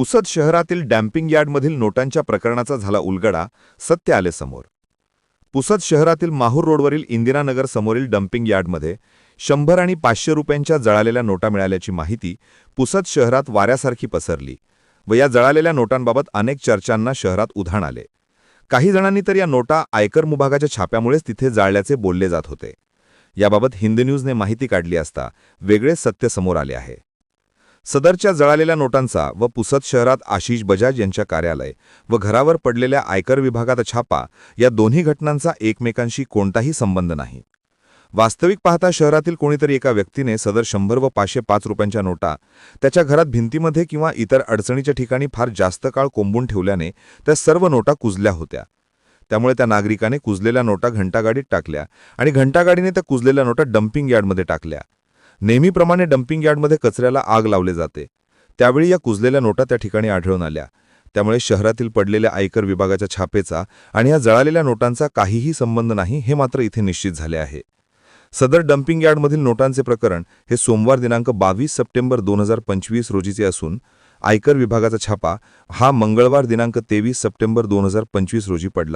पुसद शहरातील डॅम्पिंग यार्डमधील नोटांच्या प्रकरणाचा झाला उलगडा सत्य आले समोर. पुसद शहरातील माहूर रोडवरील इंदिरानगर समोरील डम्पिंग यार्डमध्ये शंभर आणि पाचशे रुपयांच्या जळालेल्या नोटा मिळाल्याची माहिती पुसद शहरात वाऱ्यासारखी पसरली व या जळालेल्या नोटांबाबत अनेक चर्चांना शहरात उधाण आले. काही जणांनी तर या नोटा आयकर विभागाच्या छाप्यामुळेच तिथे जाळल्याचे बोलले जात होते. याबाबत हिंद न्यूजने माहिती काढली असता वेगळे सत्य समोर आले आहे. सदरच्या जळालेल्या नोटांचा व पुसद शहरात आशिष बजाज यांच्या कार्यालय व घरावर पडलेल्या आयकर विभागात छापा या दोन्ही घटनांचा एकमेकांशी कोणताही संबंध नाही. वास्तविक पाहता शहरातील कोणीतरी एका व्यक्तीने सदर शंभर व पाचशे पाच रुपयांच्या नोटा त्याच्या घरात भिंतीमध्ये किंवा इतर अडचणीच्या ठिकाणी फार जास्त काळ कोंबून ठेवल्याने त्या सर्व नोटा कुजल्या होत्या. त्यामुळे त्या नागरिकाने कुजलेल्या नोटा घंटागाडीत टाकल्या आणि घंटागाडीने त्या कुजलेल्या नोटा डम्पिंग यार्डमध्ये टाकल्या. नेहमीप्रमाणे डम्पिंग यार्डमध्ये कचऱ्याला आग लावले जाते. त्यावेळी या कुजलेल्या नोटा त्या ठिकाणी आढळून आल्या. त्यामुळे शहरातील पडलेल्या आयकर विभागाच्या छापेचा आणि या जळालेल्या नोटांचा काहीही संबंध नाही हे मात्र इथे निश्चित झाले आहे. सदर डम्पिंग यार्डमधील नोटांचे प्रकरण हे सोमवार दिनांक बावीस सप्टेंबर दोन हजार पंचवीस रोजीचे असून आयकर विभागाचा छापा हा मंगळवार दिनांक तेवीस सप्टेंबर दोन हजार पंचवीस रोजी पडला.